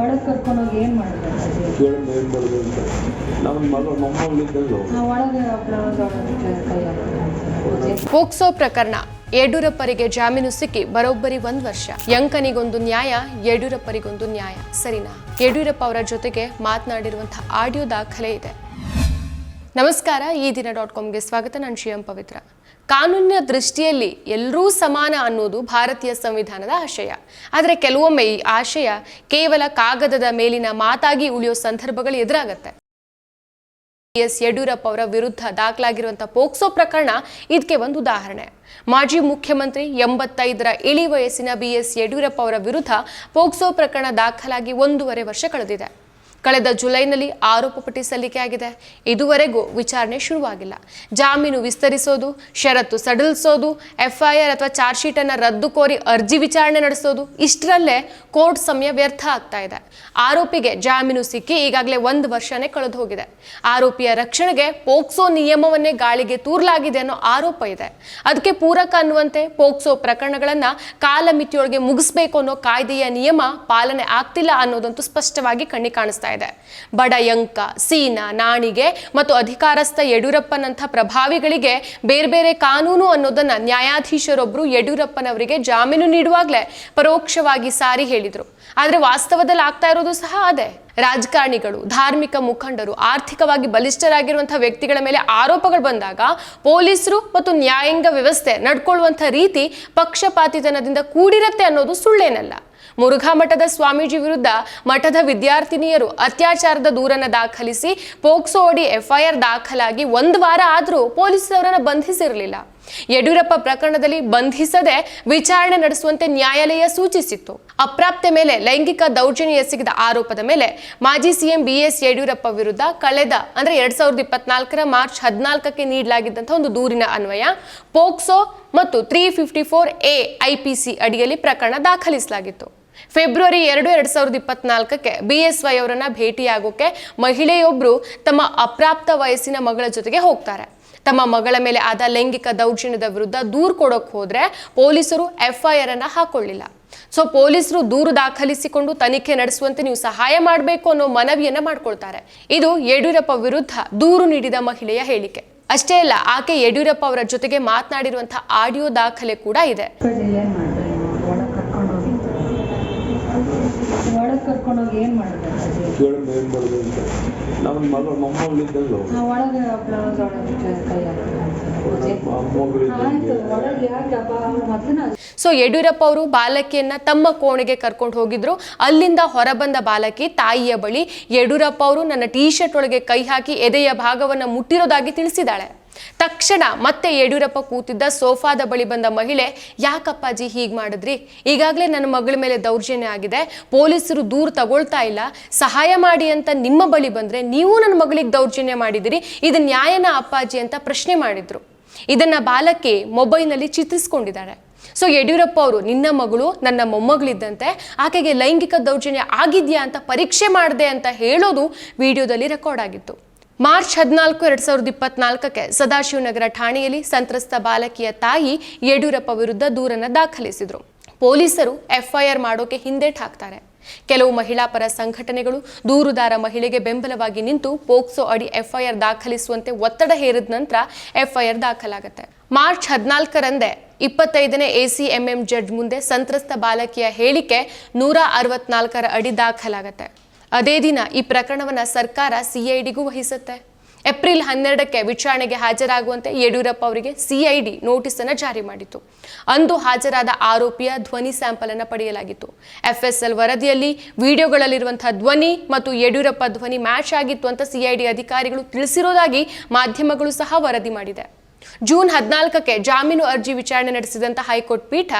ಒಳಗೆ ಕರ್ಕೊಂಡೋಗಿ ಏನು ಮಾಡಿದ್ರೆ ಕೇಳಿದ್ರೆ ಏನು ಮಾಡೋದು ಅಂತ. ನಮ್ಮ ಮಗ ಮೊಮ್ಮಗಳಿದ್ದಂಗೆ ಒಳಗೆ ಒಳಗೆ ಕೈ ಹಾಕಿದ್ರೆ ಪೋಕ್ಸೋ ಪ್ರಕರಣ. ಯಡಿಯೂರಪ್ಪರಿಗೆ ಜಾಮೀನು ಸಿಕ್ಕಿ ಬರೋಬ್ಬರಿ ಒಂದ್ ವರ್ಷ. ಯಂಕನಿಗೊಂದು ನ್ಯಾಯ ಯಡಿಯೂರಪ್ಪರಿಗೊಂದು ನ್ಯಾಯ. ಸರಿನಾ? ಯಡಿಯೂರಪ್ಪ ಅವರ ಜೊತೆಗೆ ಮಾತನಾಡಿರುವಂತಹ ಆಡಿಯೋ ದಾಖಲೆ ಇದೆ. ನಮಸ್ಕಾರ, ಈ ದಿನ ಡಾಟ್ ಕಾಮ್ಗೆ ಸ್ವಾಗತ. ನಾನು ಶ್ರೀಯಂ ಪವಿತ್ರ. ಕಾನೂನಿನ ದೃಷ್ಟಿಯಲ್ಲಿ ಎಲ್ಲರೂ ಸಮಾನ ಅನ್ನೋದು ಭಾರತೀಯ ಸಂವಿಧಾನದ ಆಶಯ. ಆದರೆ ಕೆಲವೊಮ್ಮೆ ಈ ಆಶಯ ಕೇವಲ ಕಾಗದದ ಮೇಲಿನ ಮಾತಾಗಿ ಉಳಿಯೋ ಸಂದರ್ಭಗಳು ಎದುರಾಗತ್ತೆ. ಎಸ್. ಯಡಿಯೂರಪ್ಪ ಅವರ ವಿರುದ್ಧ ದಾಖಲಾಗಿರುವಂತಹ ಪೋಕ್ಸೋ ಪ್ರಕರಣ ಇದಕ್ಕೆ ಒಂದು ಉದಾಹರಣೆ. ಮಾಜಿ ಮುಖ್ಯಮಂತ್ರಿ ಎಂಬತ್ತೈದರ ಇಳಿ ವಯಸ್ಸಿನ ಬಿ. ಎಸ್. ಯಡಿಯೂರಪ್ಪ ಅವರ ವಿರುದ್ಧ ಪೋಕ್ಸೋ ಪ್ರಕರಣ ದಾಖಲಾಗಿ ಒಂದೂವರೆ ವರ್ಷ ಕಳೆದಿದೆ. ಕಳೆದ ಜುಲೈನಲ್ಲಿ ಆರೋಪ ಪಟ್ಟಿ ಸಲ್ಲಿಕೆಯಾಗಿದೆ ಇದುವರೆಗೂ ವಿಚಾರಣೆ ಶುರುವಾಗಿಲ್ಲ. ಜಾಮೀನು ವಿಸ್ತರಿಸೋದು, ಷರತ್ತು ಸಡಿಲಿಸೋದು, ಎಫ್ಐಆರ್ ಅಥವಾ ಚಾರ್ಜ್ ಶೀಟ್ ಅನ್ನ ರದ್ದು ಕೋರಿ ಅರ್ಜಿ ವಿಚಾರಣೆ ನಡೆಸೋದು ಇಷ್ಟರಲ್ಲೇ ಕೋರ್ಟ್ ಸಮಯ ವ್ಯರ್ಥ ಆಗ್ತಾ ಇದೆ. ಆರೋಪಿಗೆ ಜಾಮೀನು ಸಿಕ್ಕಿ ಈಗಾಗಲೇ ಒಂದು ವರ್ಷನೇ ಕಳೆದು ಹೋಗಿದೆ ಆರೋಪಿಯ ರಕ್ಷಣೆಗೆ ಪೋಕ್ಸೋ ನಿಯಮವನ್ನೇ ಗಾಳಿಗೆ ತೂರ್ಲಾಗಿದೆ ಅನ್ನೋ ಆರೋಪ ಇದೆ. ಅದಕ್ಕೆ ಪೂರಕ ಅನ್ನುವಂತೆ ಪೋಕ್ಸೋ ಪ್ರಕರಣಗಳನ್ನ ಕಾಲಮಿತಿಯೊಳಗೆ ಮುಗಿಸ್ಬೇಕು ಅನ್ನೋ ಕಾಯ್ದೆಯ ನಿಯಮ ಪಾಲನೆ ಆಗ್ತಿಲ್ಲ ಅನ್ನೋದಂತೂ ಸ್ಪಷ್ಟವಾಗಿ ಕಣ್ಣಿ ಕಾಣಿಸ್ತಾ ಇದೆ. ಬಡ ಯಂಕ, ಸೀನಾ, ನಾಣಿಗೆ ಮತ್ತು ಅಧಿಕಾರಸ್ಥ ಯಡಿಯೂರಪ್ಪನಂಥ ಪ್ರಭಾವಿಗಳಿಗೆ ಬೇರೆ ಬೇರೆ ಕಾನೂನು ಅನ್ನೋದನ್ನ ನ್ಯಾಯಾಧೀಶರೊಬ್ಬರು ಯಡಿಯೂರಪ್ಪನವರಿಗೆ ಜಾಮೀನು ನೀಡುವಾಗಲೇ ಪರೋಕ್ಷವಾಗಿ ಸಾರಿ ಹೇಳಿದರು. ಆದರೆ ವಾಸ್ತವದಲ್ಲಿ ಆಗ್ತಾ ಇರೋದು ಸಹ ಅದೇ. ರಾಜಕಾರಣಿಗಳು, ಧಾರ್ಮಿಕ ಮುಖಂಡರು, ಆರ್ಥಿಕವಾಗಿ ಬಲಿಷ್ಠರಾಗಿರುವಂತಹ ವ್ಯಕ್ತಿಗಳ ಮೇಲೆ ಆರೋಪಗಳು ಬಂದಾಗ ಪೊಲೀಸರು ಮತ್ತು ನ್ಯಾಯಾಂಗ ವ್ಯವಸ್ಥೆ ನಡ್ಕೊಳ್ಳುವಂಥ ರೀತಿ ಪಕ್ಷಪಾತಿತನದಿಂದ ಕೂಡಿರತ್ತೆ ಅನ್ನೋದು ಸುಳ್ಳೇನಲ್ಲ. ಮುರುಘಾ ಮಠದ ಸ್ವಾಮೀಜಿ ವಿರುದ್ಧ ಮಠದ ವಿದ್ಯಾರ್ಥಿನಿಯರು ಅತ್ಯಾಚಾರದ ದೂರನ್ನ ದಾಖಲಿಸಿ ಪೋಕ್ಸೋ ಅಡಿ ಎಫ್ಐಆರ್ ದಾಖಲಾಗಿ ಒಂದು ವಾರ ಆದರೂ ಪೊಲೀಸರವರನ್ನ ಬಂಧಿಸಿರಲಿಲ್ಲ. ಯಡಿಯೂರಪ್ಪ ಪ್ರಕರಣದಲ್ಲಿ ಬಂಧಿಸದೆ ವಿಚಾರಣೆ ನಡೆಸುವಂತೆ ನ್ಯಾಯಾಲಯ ಸೂಚಿಸಿತ್ತು. ಅಪ್ರಾಪ್ತೆ ಮೇಲೆ ಲೈಂಗಿಕ ದೌರ್ಜನ್ಯ ಎಸಗಿದ ಆರೋಪದ ಮೇಲೆ ಮಾಜಿ ಸಿಎಂ ಬಿ ಎಸ್ ಯಡಿಯೂರಪ್ಪ ವಿರುದ್ಧ ಕಳೆದ ಅಂದ್ರೆ ಎರಡ್ ಸಾವಿರದ ಇಪ್ಪತ್ನಾಲ್ಕರ ಮಾರ್ಚ್ ಹದಿನಾಲ್ಕಕ್ಕೆ ನೀಡಲಾಗಿದ್ದಂತಹ ಒಂದು ದೂರಿನ ಅನ್ವಯ ಪೋಕ್ಸೋ ಮತ್ತು three fifty four A IPC ಅಡಿಯಲ್ಲಿ ಪ್ರಕರಣ ದಾಖಲಿಸಲಾಗಿತ್ತು. ಫೆಬ್ರವರಿ ಎರಡು, ಎರಡ್ ಸಾವಿರದ ಇಪ್ಪತ್ನಾಲ್ಕಕ್ಕೆ ಬಿ ಎಸ್ ವೈ ಅವರನ್ನ ಭೇಟಿಯಾಗೋಕೆ ಮಹಿಳೆಯೊಬ್ಬರು ತಮ್ಮ ಅಪ್ರಾಪ್ತ ವಯಸ್ಸಿನ ಮಗಳ ಜೊತೆಗೆ ಹೋಗ್ತಾರೆ. ತಮ್ಮ ಮಗಳ ಮೇಲೆ ಆದ ಲೈಂಗಿಕ ದೌರ್ಜನ್ಯದ ವಿರುದ್ಧ ದೂರು ಕೊಡೋಕೆ ಹೋದ್ರೆ ಪೊಲೀಸರು ಎಫ್ಐಆರ್ ಅನ್ನ ಹಾಕೊಳ್ಳಿಲ್ಲ. ಸೊ ಪೊಲೀಸರು ದೂರು ದಾಖಲಿಸಿಕೊಂಡು ತನಿಖೆ ನಡೆಸುವಂತೆ ನೀವು ಸಹಾಯ ಮಾಡಬೇಕು ಅನ್ನೋ ಮನವಿಯನ್ನ ಮಾಡ್ಕೊಳ್ತಾರೆ. ಇದು ಯಡಿಯೂರಪ್ಪ ವಿರುದ್ಧ ದೂರು ನೀಡಿದ ಮಹಿಳೆಯ ಹೇಳಿಕೆ. ಅಷ್ಟೇ ಅಲ್ಲ, ಆಕೆ ಯಡಿಯೂರಪ್ಪ ಅವರ ಜೊತೆಗೆ ಮಾತನಾಡಿರುವಂತಹ ಆಡಿಯೋ ದಾಖಲೆ ಕೂಡ ಇದೆ ಏನು ಮಾಡಿದ್ರೆ ಒಳಗೆ ಕರ್ಕೊಂಡೋಗಿ ಏನು ಮಾಡೋದು ಅಂತ. ನಮ್ಮ ಒಳಗೆ ಸೊ ಯಡಿಯೂರಪ್ಪ ಅವರು ಬಾಲಕಿಯನ್ನ ತಮ್ಮ ಕೋಣೆಗೆ ಕರ್ಕೊಂಡು ಹೋಗಿದ್ರು. ಅಲ್ಲಿಂದ ಹೊರಬಂದ ಬಾಲಕಿ ತಾಯಿಯ ಬಳಿ ಯಡಿಯೂರಪ್ಪ ಅವರು ನನ್ನ ಟೀ ಶರ್ಟ್ ಒಳಗೆ ಕೈ ಹಾಕಿ ಎದೆಯ ಭಾಗವನ್ನ ಮುಟ್ಟಿರೋದಾಗಿ ತಿಳಿಸಿದಾಳೆ ತಕ್ಷಣ ಮತ್ತೆ ಯಡಿಯೂರಪ್ಪ ಕೂತಿದ್ದ ಸೋಫಾದ ಬಳಿ ಬಂದ ಮಹಿಳೆ, ಯಾಕಪ್ಪಾಜಿ ಹೀಗೆ ಮಾಡಿದ್ರಿ? ಈಗಾಗಲೇ ನನ್ನ ಮಗಳ ಮೇಲೆ ದೌರ್ಜನ್ಯ ಆಗಿದೆ, ಪೊಲೀಸರು ದೂರು ತಗೊಳ್ತಾ ಇಲ್ಲ, ಸಹಾಯ ಮಾಡಿ ಅಂತ ನಿಮ್ಮ ಬಳಿ ಬಂದ್ರೆ ನೀವು ನನ್ನ ಮಗಳಿಗೆ ದೌರ್ಜನ್ಯ ಮಾಡಿದಿರಿ, ಇದು ನ್ಯಾಯನ ಅಪ್ಪಾಜಿ ಅಂತ ಪ್ರಶ್ನೆ ಮಾಡಿದ್ರು. ಇದನ್ನ ಬಾಲಕಿ ಮೊಬೈಲ್ನಲ್ಲಿ ಚಿತ್ರಿಸ್ಕೊಂಡಿದ್ದಾರೆ. ಸೊ ಯಡಿಯೂರಪ್ಪ ಅವರು, ನಿನ್ನ ಮಗಳು ನನ್ನ ಮೊಮ್ಮಗಳಿದ್ದಂತೆ, ಆಕೆಗೆ ಲೈಂಗಿಕ ದೌರ್ಜನ್ಯ ಆಗಿದ್ಯಾ ಅಂತ ಪರೀಕ್ಷೆ ಮಾಡಿದೆ ಅಂತ ಹೇಳೋದು ವಿಡಿಯೋದಲ್ಲಿ ರೆಕಾರ್ಡ್ ಆಗಿತ್ತು. ಮಾರ್ಚ್ ಹದಿನಾಲ್ಕು, ಎರಡ್ ಸಾವಿರದ ಇಪ್ಪತ್ನಾಲ್ಕಕ್ಕೆ ಸದಾಶಿವನಗರ ಠಾಣೆಯಲ್ಲಿ ಸಂತ್ರಸ್ತ ಬಾಲಕಿಯ ತಾಯಿ ಯಡಿಯೂರಪ್ಪ ವಿರುದ್ಧ ದೂರನ್ನು ದಾಖಲಿಸಿದರು. ಪೊಲೀಸರು ಎಫ್ಐಆರ್ ಮಾಡೋಕೆ ಹಿಂದೇಟ್ ಹಾಕ್ತಾರೆ. ಕೆಲವು ಮಹಿಳಾ ಪರ ಸಂಘಟನೆಗಳು ದೂರುದಾರ ಮಹಿಳೆಗೆ ಬೆಂಬಲವಾಗಿ ನಿಂತು ಪೋಕ್ಸೋ ಅಡಿ ಎಫ್ಐಆರ್ ದಾಖಲಿಸುವಂತೆ ಒತ್ತಡ ಹೇರಿದ ನಂತರ ಎಫ್ಐಆರ್ ದಾಖಲಾಗುತ್ತೆ. ಮಾರ್ಚ್ ಹದಿನಾಲ್ಕರಂದೇ ಇಪ್ಪತ್ತೈದನೇ ಎಸಿಎಂಎಂ ಜಡ್ಜ್ ಮುಂದೆ ಸಂತ್ರಸ್ತ ಬಾಲಕಿಯ ಹೇಳಿಕೆ ನೂರ ಅರವತ್ನಾಲ್ಕರ ಅಡಿ ದಾಖಲಾಗತ್ತೆ. ಅದೇ ದಿನ ಈ ಪ್ರಕರಣವನ್ನ ಸರ್ಕಾರ ಸಿಐಡಿಗೂ ವಹಿಸುತ್ತೆ. ಏಪ್ರಿಲ್ ಹನ್ನೆರಡಕ್ಕೆ ವಿಚಾರಣೆಗೆ ಹಾಜರಾಗುವಂತೆ ಯಡಿಯೂರಪ್ಪ ಅವರಿಗೆ ಸಿಐಡಿ ನೋಟಿಸ್ ಅನ್ನು ಜಾರಿ ಮಾಡಿತು ಅಂದು ಹಾಜರಾದ ಆರೋಪಿಯ ಧ್ವನಿ ಸ್ಯಾಂಪಲ್ ಅನ್ನು ಪಡೆಯಲಾಗಿತ್ತು. ಎಫ್ಎಸ್ಎಲ್ ವರದಿಯಲ್ಲಿ ವಿಡಿಯೋಗಳಲ್ಲಿರುವಂತಹ ಧ್ವನಿ ಮತ್ತು ಯಡಿಯೂರಪ್ಪ ಧ್ವನಿ ಮ್ಯಾಚ್ ಆಗಿತ್ತು ಅಂತ ಸಿಐಡಿ ಅಧಿಕಾರಿಗಳು ತಿಳಿಸಿರೋದಾಗಿ ಮಾಧ್ಯಮಗಳು ಸಹ ವರದಿ ಮಾಡಿದೆ. ಜೂನ್ ಹದಿನಾಲ್ಕಕ್ಕೆ ಜಾಮೀನು ಅರ್ಜಿ ವಿಚಾರಣೆ ನಡೆಸಿದಂತ ಹೈಕೋರ್ಟ್ ಪೀಠ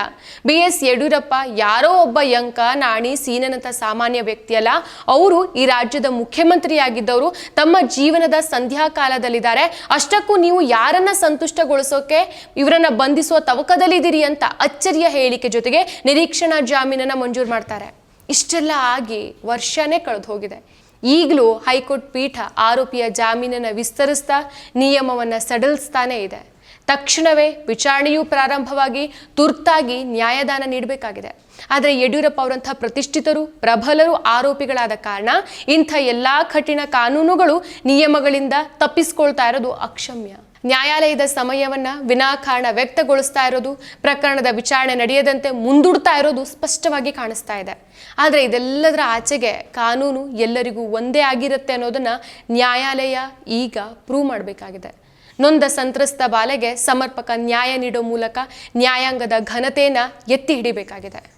ಬಿ ಎಸ್ ಯಡಿಯೂರಪ್ಪ ಯಾರೋ ಒಬ್ಬ ಯಂಕ, ನಾಣಿ ಸೀನನಂಥ ಸಾಮಾನ್ಯ ವ್ಯಕ್ತಿಯಲ್ಲ ಅವರು ಈ ರಾಜ್ಯದ ಮುಖ್ಯಮಂತ್ರಿಯಾಗಿದ್ದವರು, ತಮ್ಮ ಜೀವನದ ಸಂಧ್ಯಾ ಕಾಲದಲ್ಲಿದ್ದಾರೆ. ಅಷ್ಟಕ್ಕೂ ನೀವು ಯಾರನ್ನ ಸಂತುಷ್ಟಗೊಳಿಸೋಕೆ, ಇವರನ್ನ ಬಂಧಿಸುವ ತವಕದಲ್ಲಿದ್ದೀರಿ ಅಂತ ಅಚ್ಚರಿಯ ಹೇಳಿಕೆ ಜೊತೆಗೆ ನಿರೀಕ್ಷಣಾ ಜಾಮೀನನ್ನ ಮಂಜೂರು ಮಾಡ್ತಾರೆ. ಇಷ್ಟೆಲ್ಲ ಆಗಿ ವರ್ಷನೇ ಕಳೆದು ಹೋಗಿದೆ. ಈಗಲೂ ಹೈಕೋರ್ಟ್ ಪೀಠ ಆರೋಪಿಯ ಜಾಮೀನನ್ನು ವಿಸ್ತರಿಸ್ತಾ ನಿಯಮವನ್ನು ಸಡಿಲಿಸ್ತಾನೇ ಇದೆ. ತಕ್ಷಣವೇ ವಿಚಾರಣೆಯೂ ಪ್ರಾರಂಭವಾಗಿ ತುರ್ತಾಗಿ ನ್ಯಾಯದಾನ ನೀಡಬೇಕಾಗಿದೆ. ಆದರೆ ಯಡಿಯೂರಪ್ಪ ಅವರಂಥ ಪ್ರತಿಷ್ಠಿತರು, ಪ್ರಬಲರು, ಆರೋಪಿಗಳಾದ ಕಾರಣ ಇಂಥ ಎಲ್ಲಾ ಕಠಿಣ ಕಾನೂನುಗಳು ನಿಯಮಗಳಿಂದ ತಪ್ಪಿಸ್ಕೊಳ್ತಾ ಇರೋದು ಅಕ್ಷಮ್ಯ. ನ್ಯಾಯಾಲಯದ ಸಮಯವನ್ನು ವಿನಾಕಾರಣ ವ್ಯಕ್ತಗೊಳಿಸ್ತಾ ಇರೋದು, ಪ್ರಕರಣದ ವಿಚಾರಣೆ ನಡೆಯದಂತೆ ಮುಂದೂಡ್ತಾ ಇರೋದು ಸ್ಪಷ್ಟವಾಗಿ ಕಾಣಿಸ್ತಾ ಇದೆ. ಆದರೆ ಇದೆಲ್ಲದರ ಆಚೆಗೆ ಕಾನೂನು ಎಲ್ಲರಿಗೂ ಒಂದೇ ಆಗಿರುತ್ತೆ ಅನ್ನೋದನ್ನು ನ್ಯಾಯಾಲಯ ಈಗ ಪ್ರೂವ್ ಮಾಡಬೇಕಾಗಿದೆ. ನೊಂದ ಸಂತ್ರಸ್ತ ಬಾಲೆಗೆ ಸಮರ್ಪಕ ನ್ಯಾಯ ನೀಡೋ ಮೂಲಕ ನ್ಯಾಯಾಂಗದ ಘನತೆಯನ್ನು ಎತ್ತಿ ಹಿಡಿಬೇಕಾಗಿದೆ.